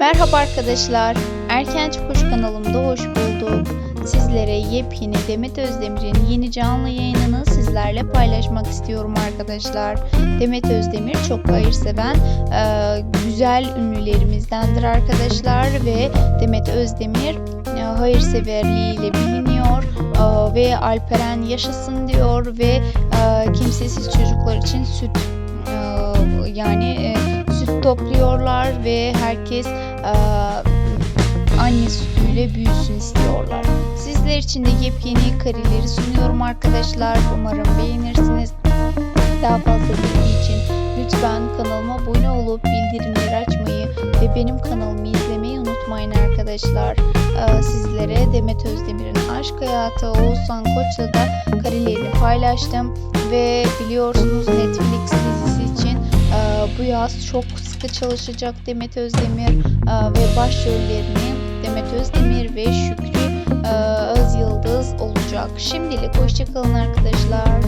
Merhaba arkadaşlar. Erkenci Kuş kanalımda hoş bulduk. Sizlere yepyeni Demet Özdemir'in yeni canlı yayınını sizlerle paylaşmak istiyorum arkadaşlar. Demet Özdemir çok hayırseven e, güzel ünlülerimizdendir arkadaşlar ve Demet Özdemir e, hayırseverliğiyle biliniyor e, ve Alperen yaşasın diyor ve kimsesiz çocuklar için süt yani topluyorlar ve herkes e, anne sütüyle büyüsün istiyorlar. Sizler için de yepyeni kareleri sunuyorum arkadaşlar. Umarım beğenirsiniz. Daha fazla bilgi için lütfen kanalıma abone olup bildirimleri açmayı ve benim kanalımı izlemeyi unutmayın arkadaşlar. Ee, sizlere Demet Özdemir'in aşk hayatı Oğuzhan Koç'la da karelerini paylaştım ve biliyorsunuz Netflix bu yaz çok sıkı çalışacak Demet Özdemir e, ve başrollerini Demet Özdemir ve Şükrü e, Özyıldız olacak. Şimdilik hoşçakalın arkadaşlar.